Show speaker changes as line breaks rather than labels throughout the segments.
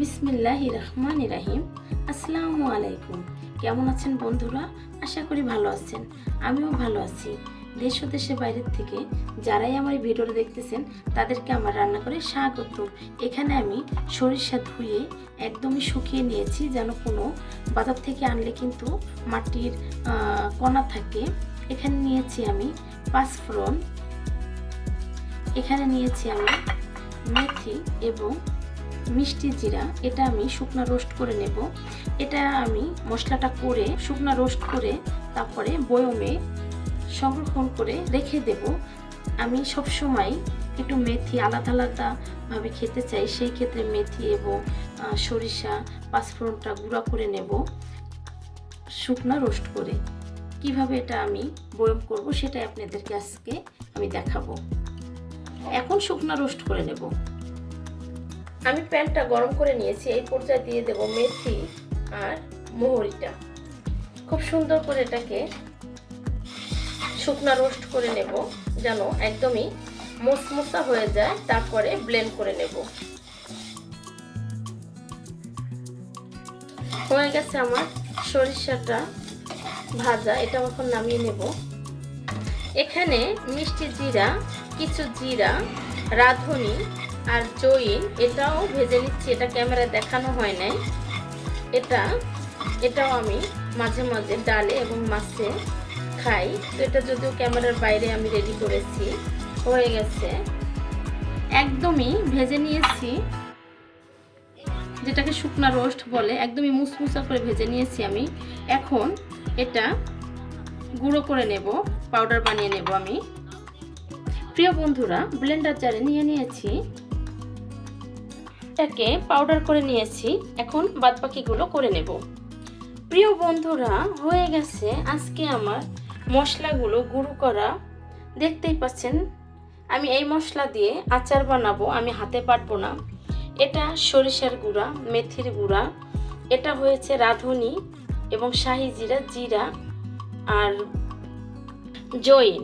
বিসমিল্লাহ রহমান রাহিম। আসসালামু আলাইকুম। কেমন আছেন বন্ধুরা? আশা করি ভালো আছেন। আমিও ভালো আছি। দেশ ও দেশের বাইরের থেকে যারাই আমার এই ভিডিওটা দেখতেছেন, তাদেরকে আমার রান্না করে স্বাগত। এখানে আমি সরিষা ধুয়ে একদমই শুকিয়ে নিয়েছি, যেন কোনো বাজার থেকে আনলে কিন্তু মাটির কণা থাকে। এখানে নিয়েছি আমি পাঁচফোড়ন। এখানে নিয়েছি আমি মেথি এবং মিষ্টি জিরা, এটা আমি শুকনা রোস্ট করে নেব। এটা আমি মশলাটা করে শুকনা রোস্ট করে তারপরে বয়মে সংরক্ষণ করে রেখে দেব। আমি সব সময় একটু মেথি, আলাদা আলাদাভাবে খেতে চাই, সেই ক্ষেত্রে মেথি এবং সরিষা, পাঁচফোড়নটা গুঁড়া করে নেব শুকনা রোস্ট করে। কীভাবে এটা আমি বয়ম করব সেটা আপনাদেরকে আজকে আমি দেখাবো। এখন শুকনা রোস্ট করে নেব। আমি প্যানটা গরম করে নিয়েছি, এই পর্যায়ে দিয়ে দেব মেথি আর মোহরিটা। খুব সুন্দর করে এটাকে শুকনা রোস্ট করে নেব, যেন একদমই মোসমোসা হয়ে যায়, তারপরে ব্লেন্ড করে নেব। হয়ে গেছে আমার সরিষাটা ভাজা, এটা এখন নামিয়ে নেব। এখানে মিষ্টি জিরা, কিছু জিরা, রাঁধুনি আর জইন এটাও ভেজে নিচ্ছি, এটা ক্যামেরায় দেখানো হয় নাই। এটা, এটাও আমি মাঝে মাঝে ডালে এবং মাছে খাই। তো এটা যদিও ক্যামেরার বাইরে আমি রেডি করেছি, হয়ে গেছে। একদমই ভেজে নিয়েছি, যেটাকে শুকনা রোস্ট বলে, একদমই মুসমুসা করে ভেজে নিয়েছি আমি। এখন এটা গুঁড়ো করে নেব পাউডার বানিয়ে নেব আমি। প্রিয় বন্ধুরা ব্লেন্ডার জারে নিয়ে নিয়েছি। এটাকে পাউডার করে নিয়েছি। এখন বাদবাকিগুলো করে নেব। প্রিয় বন্ধুরা, হয়ে গেছে আজকে আমার মশলাগুলো গুঁড়ো করা। দেখতেই পাচ্ছেন, আমি এই মশলা দিয়ে আচার বানাবো, আমি হাতে পারব না। এটা সরিষার গুঁড়া, মেথির গুঁড়া। এটা হয়েছে রাঁধুনি এবং শাহি জিরা জিরা আর জৈন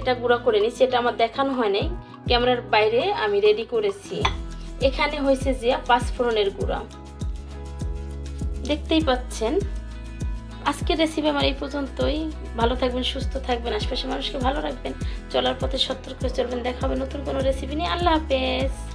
এটা গুঁড়া করে নিচ্ছি, এটা আমার দেখানো হয় নাই। ক্যামেরার বাইরে আমি রেডি করেছি। এখানে হয়েছে যে পাঁচফোড়নের গুঁড়া। দেখতেই পাচ্ছেন। আজকের রেসিপি আমার এই পর্যন্তই। ভালো থাকবেন, সুস্থ থাকবেন, আশপাশের মানুষকে ভালো রাখবেন। চলার পথে সতর্ক চলবেন। দেখা হবে নতুন কোনো রেসিপি নিয়ে। আল্লাহ হাফেজ।